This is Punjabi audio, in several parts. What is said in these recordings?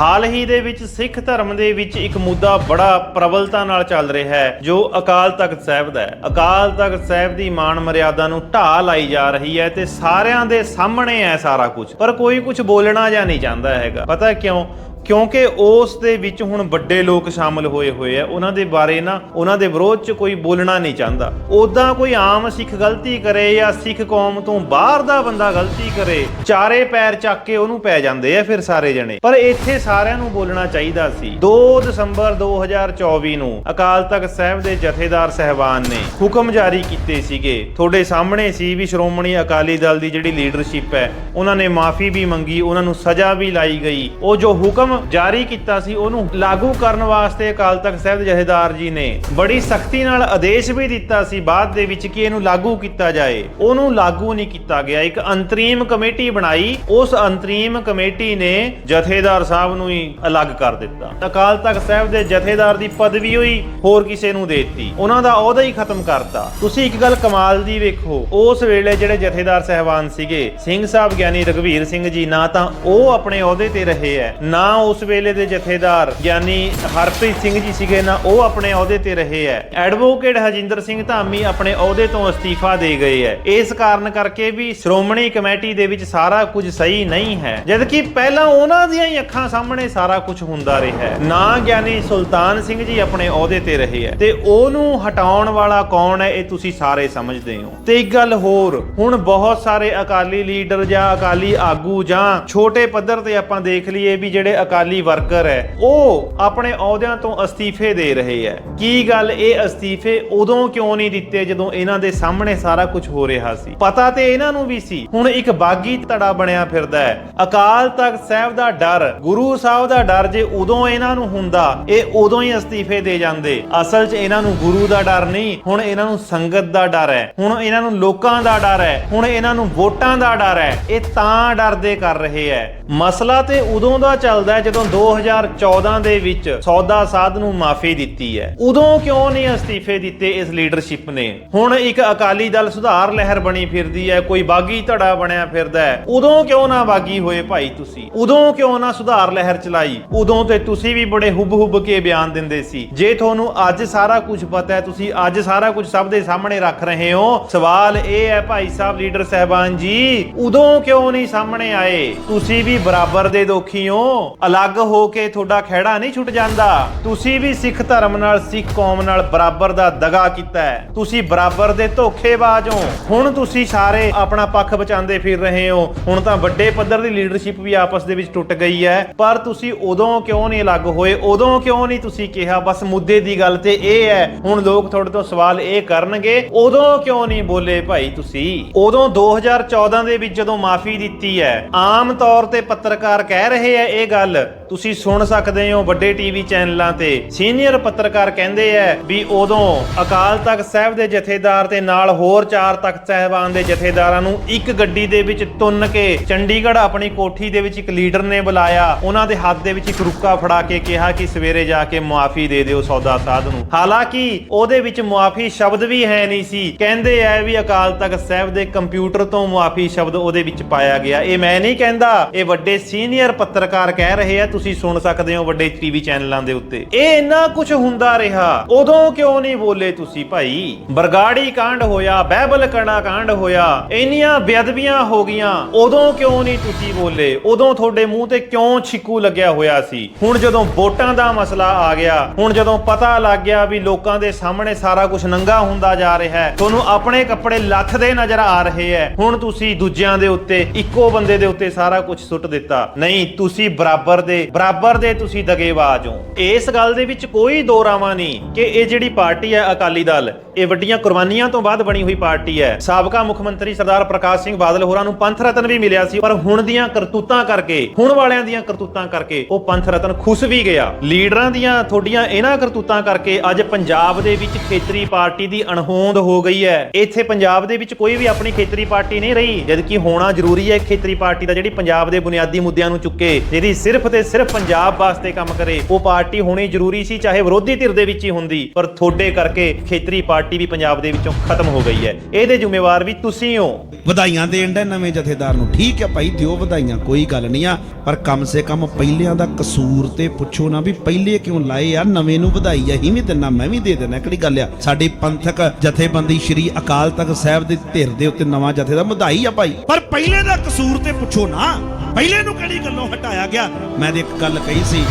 ਹਾਲ ਹੀ ਦੇ ਵਿੱਚ ਸਿੱਖ ਧਰਮ ਦੇ ਵਿੱਚ ਇੱਕ ਮੁੱਦਾ ਬੜਾ ਪ੍ਰਬਲਤਾ ਨਾਲ ਚੱਲ ਰਿਹਾ ਹੈ, ਜੋ ਅਕਾਲ ਤਖਤ ਸਾਹਿਬ ਦਾ ਹੈ। ਅਕਾਲ ਤਖਤ ਸਾਹਿਬ ਦੀ ਮਾਣ ਮਰਿਆਦਾ ਨੂੰ ਢਾਹ ਲਾਈ ਜਾ ਰਹੀ ਹੈ ਤੇ ਸਾਰਿਆਂ ਦੇ ਸਾਹਮਣੇ ਹੈ ਸਾਰਾ ਕੁਝ। ਪਰ ਕੋਈ ਕੁਝ ਬੋਲਣਾ ਜਾਂ ਨਹੀਂ ਚਾਹੁੰਦਾ ਹੈਗਾ। ਪਤਾ ਕਿਉਂ? ਕਿਉਂਕਿ ਉਸ ਦੇ ਵਿੱਚ ਹੁਣ ਵੱਡੇ ਲੋਕ ਸ਼ਾਮਲ ਹੋਏ ਹੋਏ ਆ, ਉਹਨਾਂ ਦੇ ਬਾਰੇ ਨਾ ਉਹਨਾਂ ਦੇ ਵਿਰੋਧ 'ਚ ਕੋਈ ਬੋਲਣਾ ਨਹੀਂ ਚਾਹੁੰਦਾ। ਉਦਾਂ ਕੋਈ ਆਮ ਸਿੱਖ ਗਲਤੀ ਕਰੇ ਜਾਂ ਸਿੱਖ ਕੌਮ ਤੋਂ ਬਾਹਰ ਦਾ ਬੰਦਾ ਗਲਤੀ ਕਰੇ, ਚਾਰੇ ਪੈਰ ਚੱਕ ਕੇ ਉਹਨੂੰ ਪੈ ਜਾਂਦੇ ਆ ਫਿਰ ਸਾਰੇ ਜਣੇ। ਪਰ ਇੱਥੇ ਸਾਰਿਆਂ ਨੂੰ ਬੋਲਣਾ ਚਾਹੀਦਾ ਸੀ। 2 ਦਸੰਬਰ 2024 ਨੂੰ ਅਕਾਲ ਤਖਤ ਸਾਹਿਬ ਦੇ ਜਥੇਦਾਰ ਸਹਿਬਾਨ ਨੇ ਹੁਕਮ ਜਾਰੀ ਕੀਤੇ ਸੀਗੇ। ਤੁਹਾਡੇ ਸਾਹਮਣੇ ਸੀ ਵੀ ਸ਼੍ਰੋਮਣੀ ਅਕਾਲੀ ਦਲ ਦੀ ਜਿਹੜੀ ਲੀਡਰਸ਼ਿਪ ਹੈ, ਉਹਨਾਂ ਨੇ ਮਾਫੀ ਵੀ ਮੰਗੀ, ਉਹਨਾਂ ਨੂੰ ਸਜ਼ਾ ਵੀ ਲਾਈ ਗਈ। ਉਹ ਜੋ ਹੁਕਮ ਜਾਰੀ ਕੀਤਾ ਸੀ, ਉਹਨੂੰ ਲਾਗੂ ਕਰਨ ਵਾਸਤੇ ਅਕਾਲ ਤਖਤ ਸਾਹਿਬ ਦੇ ਜਥੇਦਾਰ ਜੀ ਨੇ। ਬੜੀ ਸਖਤੀ ਨਾਲ ਆਦੇਸ਼ ਵੀ ਦਿੱਤਾ ਸੀ, ਬਾਅਦ ਦੇ ਵਿੱਚ ਕਿ ਇਹਨੂੰ ਲਾਗੂ ਕੀਤਾ ਜਾਏ। ਉਹਨੂੰ ਲਾਗੂ ਨਹੀਂ ਕੀਤਾ ਗਿਆ। ਇੱਕ ਅੰਤਰੀਮ ਕਮੇਟੀ ਬਣਾਈ। ਉਸ ਅੰਤਰੀਮ ਕਮੇਟੀ ਨੇ ਜਥੇਦਾਰ ਸਾਹਿਬ ਨੂੰ ਹੀ ਅਲੱਗ ਕਰ ਦਿੱਤਾ। ਅਕਾਲ ਤਖਤ ਸਾਹਿਬ ਦੇ ਜਥੇਦਾਰ ਦੀ ਪਦਵੀ ਹੋਈ, ਹੋਰ ਕਿਸੇ ਨੂੰ ਦੇ ਦਿੱਤੀ। ਉਹਨਾਂ ਦਾ ਅਹੁਦਾ ਹੀ ਖਤਮ ਕਰਤਾ। ਤੁਸੀਂ ਇੱਕ ਗੱਲ ਕਮਾਲ ਦੀ ਵੇਖੋ। ਉਸ ਵੇਲੇ ਜਿਹੜੇ ਜਥੇਦਾਰ ਸਹਿਬਾਨ ਸੀਗੇ, ਸਿੰਘ ਸਾਹਿਬ ਗਿਆਨੀ ਰਗਵੀਰ ਸਿੰਘ ਜੀ, ਨਾ ਤਾਂ ਉਹ ਆਪਣੇ ਅਹੁਦੇ ਤੇ ਰਹੇ ਐ, ਨਾ ਉਸ ਵੇਲੇ ਦੇ ਜਥੇਦਾਰ ਗਿਆਨੀ ਹਰਪ੍ਰੀਤ ਸਿੰਘ ਜੀ ਸੀਗੇ ਨਾ, ਉਹ ਆਪਣੇ ਅਹੁਦੇ ਤੇ ਰਹੇ ਐ। ਐਡਵੋਕੇਟ ਹਜਿੰਦਰ ਸਿੰਘ ਧਾਮੀ ਆਪਣੇ ਅਹੁਦੇ ਤੋਂ ਅਸਤੀਫਾ ਦੇ ਗਏ ਐ। ਇਸ ਕਾਰਨ ਕਰਕੇ ਵੀ ਸ਼੍ਰੋਮਣੀ ਕਮੇਟੀ ਦੇ ਵਿੱਚ ਸਾਰਾ ਕੁਝ ਸਹੀ ਨਹੀਂ ਹੈ। ਜਦਕਿ ਪਹਿਲਾਂ ਉਹਨਾਂ ਦੀਆਂ ਹੀ ਅੱਖਾਂ ਸਾਹਮਣੇ ਸਾਰਾ ਕੁਝ ਹੁੰਦਾ ਰਿਹਾ ਹੈ ਨਾ ਗਿਆਨੀ ਸੁਲਤਾਨ ਸਿੰਘ ਜੀ ਆਪਣੇ ਅਹੁਦੇ ਤੇ ਰਹੇ ਐ। ਤੇ ਉਹਨੂੰ ਹਟਾਉਣ ਵਾਲਾ ਕੌਣ ਹੈ ਇਹ ਤੁਸੀਂ ਸਾਰੇ ਸਮਝਦੇ ਹੋ। ਤੇ ਇੱਕ ਗੱਲ ਹੋਰ, ਹੁਣ ਬਹੁਤ ਸਾਰੇ ਅਕਾਲੀ ਲੀਡਰ ਜਾਂ ਅਕਾਲੀ ਆਗੂ ਜਾਂ ਛੋਟੇ ਪੱਧਰ ਤੇ ਆਪਾਂ ਦੇਖ ਲਈਏ ਵੀ ਜਿਹੜੇ ਅਕਾਲੀ ਵਰਕਰ ਹੈ, ਉਹ ਆਪਣੇ ਅਹੁਦਿਆਂ ਤੋਂ ਅਸਤੀਫੇ ਦੇ ਰਹੇ ਹੈ। ਕੀ ਗੱਲ ਇਹ ਅਸਤੀਫੇ ਉਦੋਂ ਕਿਉਂ ਨਹੀਂ ਦਿੱਤੇ ਜਦੋਂ ਇਹਨਾਂ ਦੇ ਸਾਹਮਣੇ ਸਾਰਾ ਕੁਝ ਹੋ ਰਿਹਾ ਸੀ? ਪਤਾ ਤੇ ਇਹਨਾਂ ਨੂੰ ਵੀ ਸੀ, ਹੁਣ ਇੱਕ ਬਾਗੀ ਧੜਾ ਬਣਿਆ ਫਿਰਦਾ ਹੈ। ਅਕਾਲ ਤਖਤ ਸਾਹਿਬ ਦਾ ਡਰ, ਗੁਰੂ ਸਾਹਿਬ ਦਾ ਡਰ ਜੇ ਉਦੋਂ ਇਹਨਾਂ ਨੂੰ ਹੁੰਦਾ, ਇਹ ਉਦੋਂ ਹੀ ਅਸਤੀਫੇ ਦੇ ਜਾਂਦੇ। ਅਸਲ 'ਚ ਇਹਨਾਂ ਨੂੰ ਗੁਰੂ ਦਾ ਡਰ ਨਹੀਂ, ਹੁਣ ਇਹਨਾਂ ਨੂੰ ਸੰਗਤ ਦਾ ਡਰ ਹੈ। ਹੁਣ ਇਹਨਾਂ ਨੂੰ ਲੋਕਾਂ ਦਾ ਡਰ ਹੈ, ਹੁਣ ਇਹਨਾਂ ਨੂੰ ਵੋਟਾਂ ਦਾ ਡਰ ਹੈ। ਇਹ ਤਾਂ ਡਰਦੇ ਕਰ ਰਹੇ ਹੈ। ਮਸਲਾ ਤੇ ਉਦੋਂ ਦਾ ਚੱਲਦਾ ਹੈ ਜਦੋਂ 2014 ਦੇ ਵਿੱਚ ਸੌਦਾ ਸਾਧ ਨੂੰ ਮਾਫੀ ਦਿੱਤੀ ਹੈ, ਉਦੋਂ ਕਿਉਂ ਨਹੀਂ ਅਸਤੀਫੇ ਦਿੱਤੇ ਇਸ ਲੀਡਰਸ਼ਿਪ ਨੇ? ਹੁਣ ਇੱਕ ਅਕਾਲੀ ਦਲ ਸੁਧਾਰ ਲਹਿਰ ਬਣੀ ਫਿਰਦੀ ਹੈ, ਕੋਈ ਬਾਗੀ ਧੜਾ ਬਣਿਆ ਫਿਰਦਾ ਹੈ, ਉਦੋਂ ਕਿਉਂ ਨਾ ਬਾਗੀ ਹੋਏ ਭਾਈ ਤੁਸੀਂ? ਉਦੋਂ ਕਿਉਂ ਨਾ ਸੁਧਾਰ ਲਹਿਰ ਚਲਾਈ? ਉਦੋਂ ਤੇ ਤੁਸੀਂ ਵੀ ਬੜੇ ਹੁੱਬ ਹੁਬ ਕੇ ਬਿਆਨ ਦਿੰਦੇ ਸੀ। ਜੇ ਤੁਹਾਨੂੰ ਅੱਜ ਸਾਰਾ ਕੁਝ ਪਤਾ ਹੈ, ਤੁਸੀਂ ਅੱਜ ਸਾਰਾ ਕੁਝ ਸਭ ਦੇ ਸਾਹਮਣੇ ਰੱਖ ਰਹੇ ਹੋ। ਸਵਾਲ ਇਹ ਹੈ ਭਾਈ ਸਾਹਿਬ, ਲੀਡਰ ਸਹਿਬਾਨ ਜੀ, ਉਦੋਂ ਕਿਉਂ ਨਹੀਂ ਸਾਹਮਣੇ ਆਏ? ਤੁਸੀਂ ਵੀ ਬਰਾਬਰ ਦੇ ਦੋਖੀ ਹੋ। ਅਲੱਗ ਹੋ ਕੇ ਤੁਹਾਡਾ ਖਹਿੜਾ ਨਹੀਂ ਛੁੱਟ ਜਾਂਦਾ। ਤੁਸੀਂ ਵੀ ਸਿੱਖ ਧਰਮ ਨਾਲ, ਸਿੱਖ ਕੌਮ ਨਾਲ ਬਰਾਬਰ ਦਾ ਦਗਾ ਕੀਤਾ ਹੈ। ਤੁਸੀਂ ਬਰਾਬਰ ਦੇ ਧੋਖੇਬਾਜ਼ ਹੋ। ਹੁਣ ਤੁਸੀਂ ਸਾਰੇ ਆਪਣਾ ਪੱਖ ਬਚਾਉਂਦੇ ਫਿਰ ਰਹੇ ਹੋ। ਹੁਣ ਤਾਂ ਵੱਡੇ ਪੱਧਰ ਦੀ ਲੀਡਰਸ਼ਿਪ ਵੀ ਆਪਸ ਦੇ ਵਿੱਚ ਟੁੱਟ ਗਈ ਹੈ। ਪਰ ਤੁਸੀਂ ਉਦੋਂ ਕਿਉਂ ਨਹੀਂ ਅਲੱਗ ਹੋਏ? ਉਦੋਂ ਕਿਉਂ ਨਹੀਂ ਤੁਸੀਂ ਕਿਹਾ? ਬਸ ਮੁੱਦੇ ਦੀ ਗੱਲ ਤੇ ਇਹ ਹੈ। ਹੁਣ ਲੋਕ ਤੁਹਾਡੇ ਤੋਂ ਸਵਾਲ ਇਹ ਕਰਨਗੇ, ਉਦੋਂ ਕਿਉਂ ਨਹੀਂ ਬੋਲੇ ਭਾਈ ਤੁਸੀਂ? ਉਦੋਂ 2014 ਦੇ ਵਿੱਚ ਜਦੋਂ ਮਾਫੀ ਦਿੱਤੀ ਹੈ, ਆਮ ਤੌਰ ਤੇ ਪੱਤਰਕਾਰ ਕਹਿ ਰਹੇ ਆ ਇਹ ਗੱਲ നാല് ਤੁਸੀਂ ਸੁਣ ਸਕਦੇ ਹੋ ਵੱਡੇ ਟੀਵੀ ਚੈਨਲਾਂ ਤੇ। ਸੀਨੀਅਰ ਪੱਤਰਕਾਰ ਕਹਿੰਦੇ ਆ ਵੀ ਉਦੋਂ ਅਕਾਲ ਤਖਤ ਸਾਹਿਬ ਦੇ ਜਥੇਦਾਰ ਤੇ ਨਾਲ ਹੋਰ ਚਾਰ ਤਖਤ ਸਾਹਿਬਾਨ ਦੇ ਜਥੇਦਾਰਾਂ ਨੂੰ ਇੱਕ ਗੱਡੀ ਦੇ ਵਿੱਚ ਤੁੰਨ ਕੇ ਚੰਡੀਗੜ੍ਹ ਆਪਣੀ ਕੋਠੀ ਦੇ ਵਿੱਚ ਇੱਕ ਲੀਡਰ ਨੇ ਬੁਲਾਇਆ। ਉਹਨਾਂ ਦੇ ਹੱਥ ਦੇ ਵਿੱਚ ਇੱਕ ਰੁੱਕਾ ਫੜਾ ਕੇ ਕਿਹਾ ਕਿ ਸਵੇਰੇ ਜਾ ਕੇ ਮੁਆਫੀ ਦੇ ਦਿਓ ਸੌਦਾ ਸਾਧ ਨੂੰ। ਹਾਲਾਂਕਿ ਉਹਦੇ ਵਿੱਚ ਮੁਆਫੀ ਸ਼ਬਦ ਵੀ ਹੈ ਨਹੀਂ ਸੀ। ਕਹਿੰਦੇ ਐ ਵੀ ਅਕਾਲ ਤਖਤ ਸਾਹਿਬ ਦੇ ਕੰਪਿਊਟਰ ਤੋਂ ਮੁਆਫੀ ਸ਼ਬਦ ਉਹਦੇ ਵਿੱਚ ਪਾਇਆ ਗਿਆ। ਇਹ ਮੈਂ ਨਹੀਂ ਕਹਿੰਦਾ, ਇਹ ਵੱਡੇ ਸੀਨੀਅਰ ਪੱਤਰਕਾਰ ਕਹਿ ਰਹੇ ਆ। ਤੁਸੀਂ ਸੁਣ ਸਕਦੇ ਹੋ ਵੱਡੇ ਟੀਵੀ ਚੈਨਲਾਂ ਦੇ ਉੱਤੇ। ਇਹ ਇੰਨਾ ਕੁਝ ਹੁੰਦਾ ਰਿਹਾ। ਉਦੋਂ ਕਿਉਂ ਨਹੀਂ ਬੋਲੇ ਤੁਸੀਂ ਭਾਈ? ਬਰਗਾੜੀ ਕਾਂਡ ਹੋਇਆ, ਬਹਿਬਲ ਕਣਾ ਕਾਂਡ ਹੋਇਆ, ਇੰਨੀਆਂ ਬੇਅਦਬੀਆਂ ਹੋ ਗਈਆਂ। ਉਦੋਂ ਕਿਉਂ ਨਹੀਂ ਤੁਸੀਂ ਬੋਲੇ? ਉਦੋਂ ਤੁਹਾਡੇ ਮੂੰਹ ਤੇ ਕਿਉਂ ਛਿੱਕੂ ਲੱਗਿਆ ਹੋਇਆ ਸੀ? ਹੁਣ ਜਦੋਂ ਵੋਟਾਂ ਦਾ ਮਸਲਾ ਆ ਗਿਆ, ਹੁਣ ਜਦੋਂ ਪਤਾ ਲੱਗ ਗਿਆ ਵੀ ਲੋਕਾਂ ਦੇ ਸਾਹਮਣੇ ਸਾਰਾ ਕੁਝ ਨੰਗਾ ਹੁੰਦਾ ਜਾ ਰਿਹਾ ਹੈ, ਤੁਹਾਨੂੰ ਆਪਣੇ ਕੱਪੜੇ ਲੱਥਦੇ ਨਜ਼ਰ ਆ ਰਹੇ ਹੈ। ਹੁਣ ਤੁਸੀਂ ਦੂਜਿਆਂ ਦੇ ਉੱਤੇ, ਇੱਕੋ ਬੰਦੇ ਦੇ ਉੱਤੇ ਸਾਰਾ ਕੁਝ ਸੁੱਟ ਦਿੱਤਾ। ਨਹੀਂ, ਤੁਸੀਂ ਬਰਾਬਰ ਦੇ ਬਰਾਬਰ ਦੇ ਤੁਸੀਂ ਦਗੇਬਾਜ਼ ਹੋ। ਇਸ ਗੱਲ ਦੇ ਵਿੱਚ ਕੋਈ ਦੋ ਰਾਵਾਂ ਨਹੀਂ ਕਿ ਇਹ ਜਿਹੜੀ ਪਾਰਟੀ ਹੈ ਅਕਾਲੀ ਦਲ, ਇਹ ਵੱਡੀਆਂ ਕੁਰਬਾਨੀਆਂ ਤੋਂ ਬਾਅਦ ਬਣੀ ਹੋਈ ਪਾਰਟੀ ਹੈ। ਸਾਬਕਾ ਮੁੱਖ ਮੰਤਰੀ ਸਰਦਾਰ ਪ੍ਰਕਾਸ਼ ਸਿੰਘ ਬਾਦਲ ਹੋਰਾਂ ਨੂੰ ਪੰਥ ਰਤਨ ਵੀ ਮਿਲਿਆ ਸੀ, ਪਰ ਹੁਣ ਦੀਆਂ ਕਰਤੂਤਾਂ ਕਰਕੇ, ਹੁਣ ਵਾਲਿਆਂ ਦੀਆਂ ਕਰਤੂਤਾਂ ਕਰਕੇ ਉਹ ਪੰਥ ਰਤਨ ਖੁੱਸ ਵੀ ਗਿਆ। ਲੀਡਰਾਂ ਦੀਆਂ, ਤੁਹਾਡੀਆਂ ਇਹਨਾਂ ਕਰਤੂਤਾਂ ਕਰਕੇ ਅੱਜ ਪੰਜਾਬ ਦੇ ਵਿੱਚ ਖੇਤਰੀ ਪਾਰਟੀ ਦੀ ਅਣਹੋਂਦ ਹੋ ਗਈ ਹੈ। ਇੱਥੇ ਪੰਜਾਬ ਦੇ ਵਿੱਚ ਕੋਈ ਵੀ ਆਪਣੀ ਖੇਤਰੀ ਪਾਰਟੀ ਨਹੀਂ ਰਹੀ, ਜਦਕਿ ਹੋਣਾ ਜ਼ਰੂਰੀ ਹੈ ਖੇਤਰੀ ਪਾਰਟੀ ਦਾ ਜਿਹੜੀ ਪੰਜਾਬ ਦੇ ਬੁਨਿਆਦੀ ਮੁੱਦਿਆਂ ਨੂੰ ਚੁੱਕੇ, ਜਿਹਦੀ ਸਿਰਫ ਤੇ ਸਿਰਫ ਪੰਜਾਬ ਵਾਸਤੇ ਕੰਮ ਕਰੇ, ਉਹ ਪਾਰਟੀ ਹੋਣੀ ਜ਼ਰੂਰੀ ਸੀ, ਚਾਹੇ ਵਿਰੋਧੀ ਧਿਰ ਦੇ ਵਿੱਚ ਹੀ ਹੁੰਦੀ, ਪਰ ਤੁਹਾਡੇ ਕਰਕੇ ਖੇਤਰੀ ਪਾਰਟੀ ਵੀ ਪੰਜਾਬ ਦੇ ਵਿੱਚੋਂ ਖਤਮ ਹੋ ਗਈ ਹੈ। ਇਹਦੇ ਜ਼ਿੰਮੇਵਾਰ ਵੀ ਤੁਸੀਂ ਹੋ। ਵਧਾਈਆਂ ਦੇਣ ਦਾ ਨਵੇਂ ਜਥੇਦਾਰ ਨੂੰ ਠੀਕ ਹੈ ਭਾਈ, ਦਿਓ ਵਧਾਈਆਂ, ਕੋਈ ਗੱਲ ਨਹੀਂ ਆ। ਪਰ ਕਮ ਸੇ ਕਮ ਪਹਿਲਿਆਂ ਦਾ ਕਸੂਰ ਤੇ ਪੁੱਛੋ ਨਾ ਵੀ ਪਹਿਲੇ ਕਿਉਂ ਲਾਏ ਆ, ਨਵੇਂ ਨੂੰ ਵਧਾਈ ਆ ਵੀ ਦਿੰਨਾ, ਮੈਂ ਵੀ ਦੇ ਦੇਣਾ ਕਿਹੜੀ ਗੱਲ ਆ। ਸਾਡੀ ਪੰਥਕ ਜਥੇਬੰਦੀ ਸ਼੍ਰੀ ਅਕਾਲ ਤਖਤ ਸਾਹਿਬ ਦੇ ਧਿਰ ਦੇ ਉੱਤੇ ਨਵਾਂ ਜਥੇਦਾਰ ਵਧਾਈ ਆ ਭਾਈ। ਪਰ ਪਹਿਲੇ ਦਾ ਕਸੂਰ ਤੇ ਪੁੱਛੋ ਨਾ। ਪਹਿਲੇ ਨੂੰ ਕਿਹੜੀ ਗੱਲੋਂ ਹਟਾਇਆ ਗਿਆ? ਮੈਂ ਤੇ ਇੱਕ ਗੱਲ ਕਹੀ ਸੀ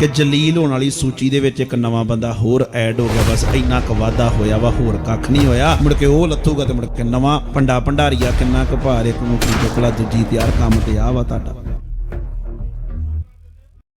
ਕਿ ਜਲੀਲ ਹੋਣ ਵਾਲੀ ਸੂਚੀ ਦੇ ਵਿੱਚ ਇੱਕ ਨਵਾਂ ਬੰਦਾ ਹੋਰ ਐਡ ਹੋ ਗਿਆ। ਬਸ ਇੰਨਾ ਕੁ ਵਾਧਾ ਹੋਇਆ ਵਾ, ਹੋਰ ਕੱਖ ਨਹੀਂ ਹੋਇਆ। ਮੁੜ ਕੇ ਉਹ ਲੱਥੂਗਾ ਤੇ ਮੁੜ ਕੇ ਨਵਾਂ ਪੰਡਾ ਭੰਡਾਰੀਆ ਕਿੰਨਾ ਕੁ ਭਾਰ ਇੱਕ ਨੂੰ ਕੀ ਚੁੱਕਲਾ ਦੂਜੀ ਤਿਆਰ ਕੰਮ ਤੇ ਆ ਵਾ ਤੁਹਾਡਾ।